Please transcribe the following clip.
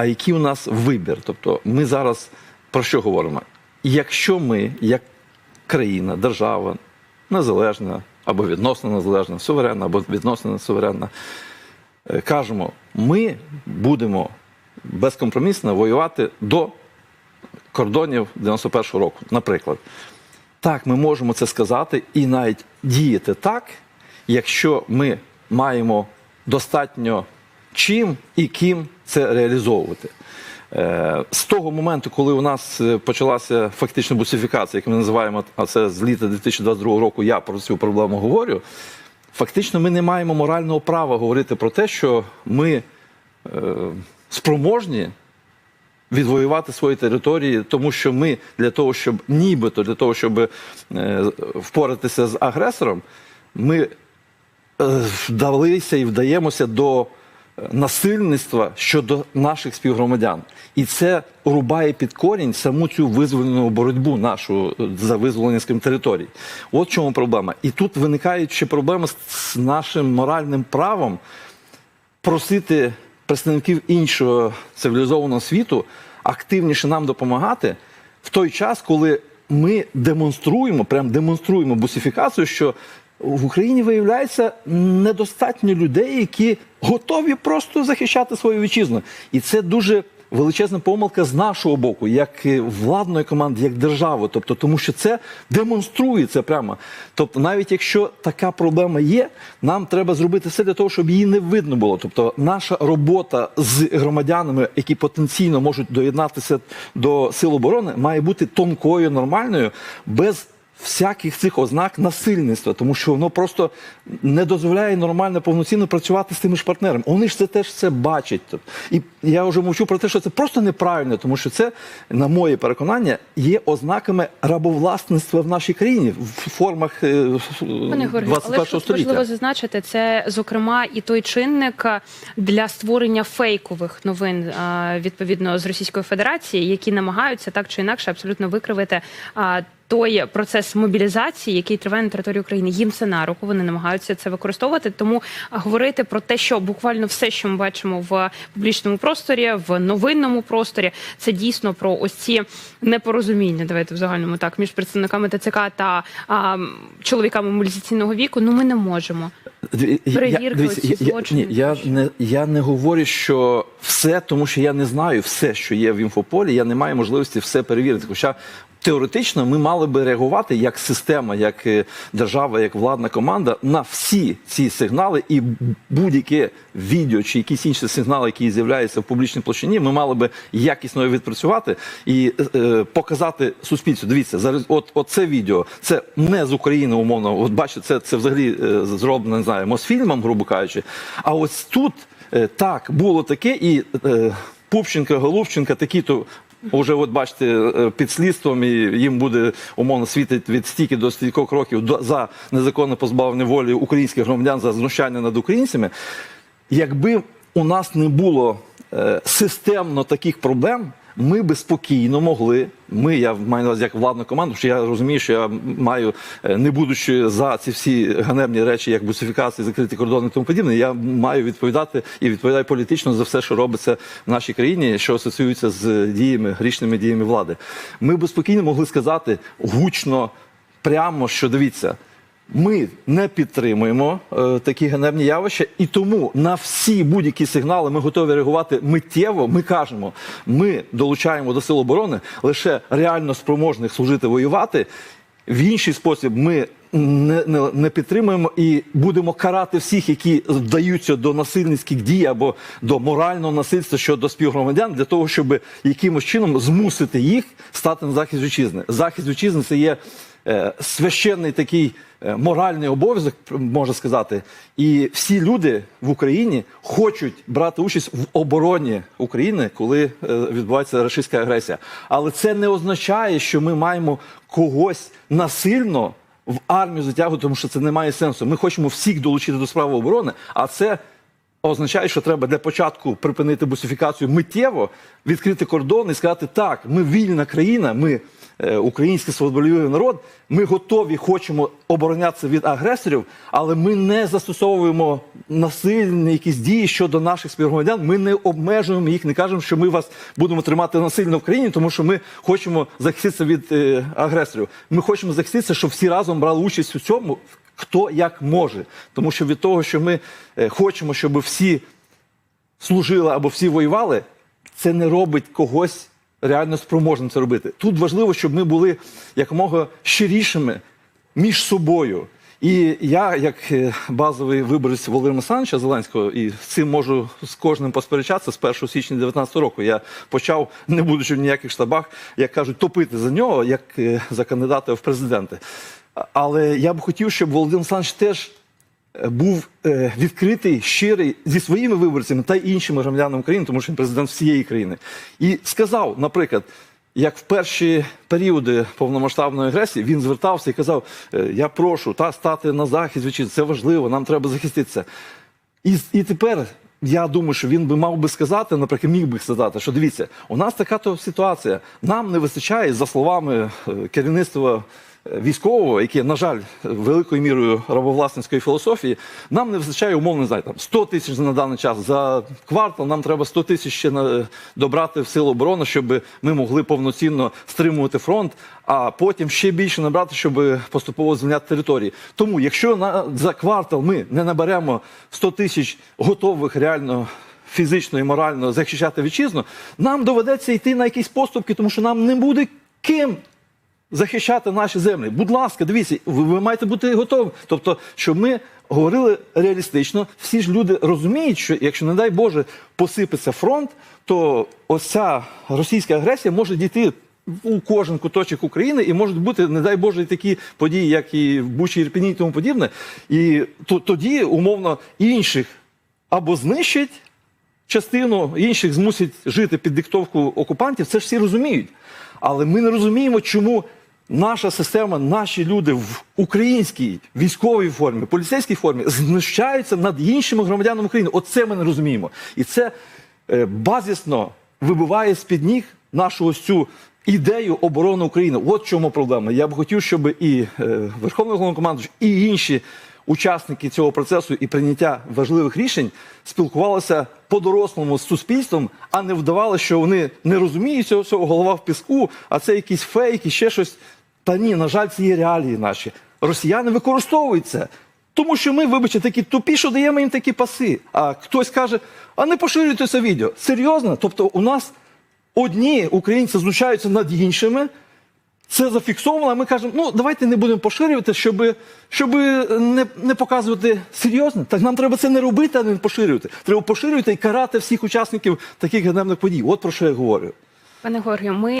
а який у нас вибір? Тобто, ми зараз про що говоримо? Якщо ми, як країна, держава, незалежна або відносно незалежна, суверенна або відносно суверенна, е, кажемо, ми будемо безкомпромісно воювати до кордонів 91-го року, наприклад. Так, ми можемо це сказати і навіть діяти так, якщо ми маємо достатньо чим і ким це реалізовувати. Е, З того моменту, коли у нас е, почалася фактична бусифікація, як ми називаємо, а це з літа 2022 року, я про цю проблему говорю. Фактично, ми не маємо морального права говорити про те, що ми е, спроможні відвоювати свої території, тому що ми для того, щоб нібито для того, щоб впоратися з агресором, ми вдалися і вдаємося до насильництва щодо наших співгромадян. І це рубає під корінь саму цю визвольну боротьбу нашу е, за визволення з ким територій. От в чому проблема. І тут виникають ще проблеми з нашим моральним правом просити представників іншого цивілізованого світу активніше нам допомагати в той час, коли ми демонструємо, прям демонструємо бусифікацію, що в Україні виявляється недостатньо людей, які готові просто захищати свою вітчизну. І це дуже величезна помилка з нашого боку, як владної команди, як держави. Тобто, тому що це демонструється прямо. Тобто, навіть якщо така проблема є, нам треба зробити все для того, щоб її не видно було. Тобто, наша робота з громадянами, які потенційно можуть доєднатися до сил оборони, має бути тонкою, нормальною, без всяких цих ознак насильництва, тому що воно просто не дозволяє нормально повноцінно працювати з тими ж партнерами. Вони ж це теж це бачать. І я вже мовчу про те, що це просто неправильно, тому що це, на моє переконання, є ознаками рабовласництва в нашій країні в формах е, Пане Георгію, але 21 ж століття. важливо зазначити, це зокрема і той чинник для створення фейкових новин відповідно з Російської Федерації, які намагаються так чи інакше абсолютно викривити. Той процес мобілізації, який триває на території України, їм це на руку. Вони намагаються це використовувати. Тому говорити про те, що буквально все, що ми бачимо в публічному просторі, в новинному просторі, це дійсно про ось ці непорозуміння. Давайте в загальному так між представниками ТЦК та а, чоловіками мобілізаційного віку. Ну ми не можемо. Дві- я- Перевірки дивіться, оці я, я, злочини. ні, я, не, я не говорю, що все, тому що я не знаю все, що є в інфополі, я не маю можливості все перевірити. Хоча теоретично ми мали би реагувати як система, як е, держава, як владна команда на всі ці сигнали і будь-яке відео чи якісь інші сигнали, які з'являються в публічній площині, ми мали би якісно відпрацювати і е, показати суспільству. Дивіться, зараз от, от це відео, це не з України, умовно. От бачите, це, це взагалі е, зроблено, не знаю, Мосфільмом, грубо кажучи. А ось тут е, так було таке, і е, Пупченка, Головченка, такі то. Уже от бачите, е, під слідством і їм буде умовно світить від стільки до стількох років за незаконне позбавлення волі українських громадян за знущання над українцями. Якби у нас не було е, системно таких проблем, ми би спокійно могли. Ми, я маю на увазі як владну команду, що я розумію, що я маю, е, не будучи за ці всі ганебні речі, як бусифікації, закриті кордони і тому подібне, я маю відповідати і відповідаю політично за все, що робиться в нашій країні, що асоціюється з діями, грішними діями влади. Ми би спокійно могли сказати гучно, прямо, що дивіться. Ми не підтримуємо е, такі ганебні явища, і тому на всі будь-які сигнали ми готові реагувати миттєво. Ми кажемо, ми долучаємо до сил оборони лише реально спроможних служити воювати. В інший спосіб ми не, не, не підтримуємо і будемо карати всіх, які вдаються до насильницьких дій або до морального насильства щодо співгромадян, для того, щоб якимось чином змусити їх стати на захист вітчизни. Захист вітчизни це є священний такий е, моральний обов'язок, можна сказати. І всі люди в Україні хочуть брати участь в обороні України, коли е, відбувається рашистська агресія. Але це не означає, що ми маємо когось насильно в армію затягувати, тому що це не має сенсу. Ми хочемо всіх долучити до справи оборони, а це означає, що треба для початку припинити бусифікацію миттєво, відкрити кордон і сказати: так, ми вільна країна, ми е, український свободолюбивий народ, ми готові, хочемо оборонятися від агресорів, але ми не застосовуємо насильні якісь дії щодо наших співгромадян. Ми не обмежуємо їх, не кажемо, що ми вас будемо тримати насильно в країні, тому що ми хочемо захиститися від е, агресорів. Ми хочемо захиститися, щоб всі разом брали участь у цьому. Хто як може, тому що від того, що ми е, хочемо, щоб всі служили або всі воювали, це не робить когось реально спроможним це робити. Тут важливо, щоб ми були якомога щирішими між собою. І я, як е, базовий виборець Володимира Олександровича Зеленського, і з цим можу з кожним посперечатися з 1 січня 2019 року. Я почав, не будучи в ніяких штабах, як кажуть, топити за нього, як е, за кандидата в президенти. Але я б хотів, щоб Володимир Олександрович теж був е, відкритий, щирий зі своїми виборцями та іншими громадянами України, тому що він президент всієї країни. І сказав, наприклад, як в перші періоди повномасштабної агресії він звертався і казав: е, Я прошу та стати на захист вітчизни, це важливо, нам треба захиститися. І, і тепер я думаю, що він би мав би сказати, наприклад, міг би сказати, що дивіться, у нас така то ситуація. Нам не вистачає, за словами е, керівництва е, військового, яке, на жаль, великою мірою рабовласницької філософії, нам не вистачає умовно, не знаю, там 100 тисяч на даний час. За квартал нам треба 100 тисяч ще на, добрати в силу оборони, щоб ми могли повноцінно стримувати фронт, а потім ще більше набрати, щоб поступово звільняти території. Тому, якщо на за квартал ми не наберемо 100 тисяч готових реально. Фізично і морально захищати вітчизну, нам доведеться йти на якісь поступки, тому що нам не буде ким захищати наші землі. Будь ласка, дивіться, ви, ви маєте бути готові. Тобто, щоб ми говорили реалістично, всі ж люди розуміють, що якщо, не дай Боже, посипеться фронт, то ось ця російська агресія може дійти. У кожен куточок України і можуть бути, не дай Боже, такі події, як і в Бучі, Ірпіні і тому подібне. І то, тоді, умовно, інших або знищать, частину інших змусять жити під диктовку окупантів, це ж всі розуміють. Але ми не розуміємо, чому наша система, наші люди в українській військовій формі, поліцейській формі знущаються над іншими громадянами України. Оце ми не розуміємо. І це е, базісно вибиває з-під ніг нашу ось цю ідею оборони України. От чому проблема. Я б хотів, щоб і е, Верховний Головнокомандуючий, і інші учасники цього процесу і прийняття важливих рішень спілкувалися по-дорослому з суспільством, а не вдавали, що вони не розуміють цього голова в піску, а це якісь фейки, ще щось. Та ні, на жаль, це є реалії наші. Росіяни використовують це. Тому що ми, вибачте, такі тупі, що даємо їм такі паси. А хтось каже, а не поширюйте це відео. Серйозно? Тобто у нас одні українці знущаються над іншими, це зафіксовано, а ми кажемо, ну давайте не будемо поширювати, щоб, щоб не, не показувати серйозно. Так нам треба це не робити, а не поширювати. Треба поширювати і карати всіх учасників таких ганебних подій. От про що я говорю. Пане Георгію, ми